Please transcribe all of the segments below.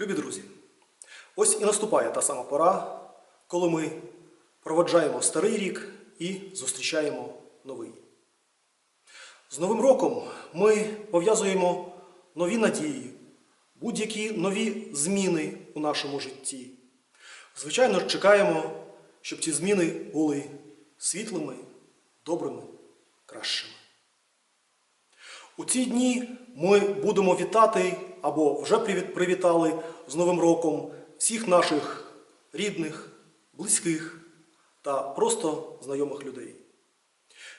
Любі друзі, ось і наступає та сама пора, коли ми проводжаємо старий рік і зустрічаємо новий. З Новим роком ми пов'язуємо нові надії, будь-які нові зміни у нашому житті. Звичайно, чекаємо, щоб ці зміни були світлими, добрими, кращими. У ці дні ми будемо вітати або вже привітали з Новим роком всіх наших рідних, близьких та просто знайомих людей.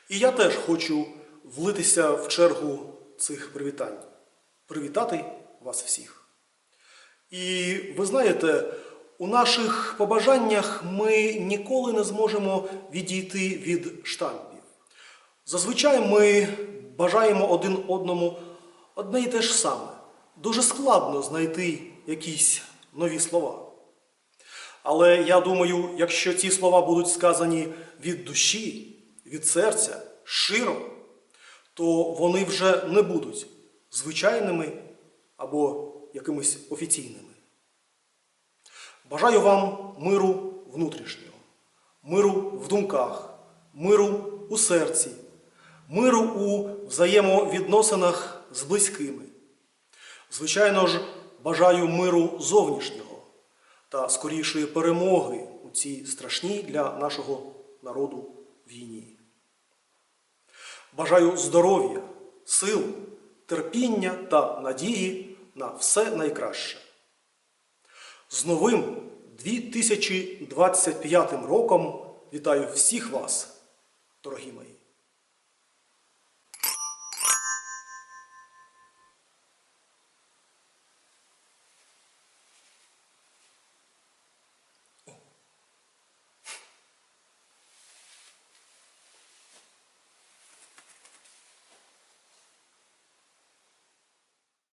І я теж хочу влитися в чергу цих привітань, привітати вас всіх. І ви знаєте, у наших побажаннях ми ніколи не зможемо відійти від штампів. Зазвичай ми бажаємо один одному одне і те ж саме. Дуже складно знайти якісь нові слова. Але я думаю, якщо ці слова будуть сказані від душі, від серця, широ, то вони вже не будуть звичайними або якимись офіційними. Бажаю вам миру внутрішнього, миру в думках, миру у серці, миру у взаємовідносинах з близькими. Звичайно ж, бажаю миру зовнішнього та скорішої перемоги у цій страшній для нашого народу війні. Бажаю здоров'я, сил, терпіння та надії на все найкраще. З новим 2025 роком вітаю всіх вас, дорогі мої!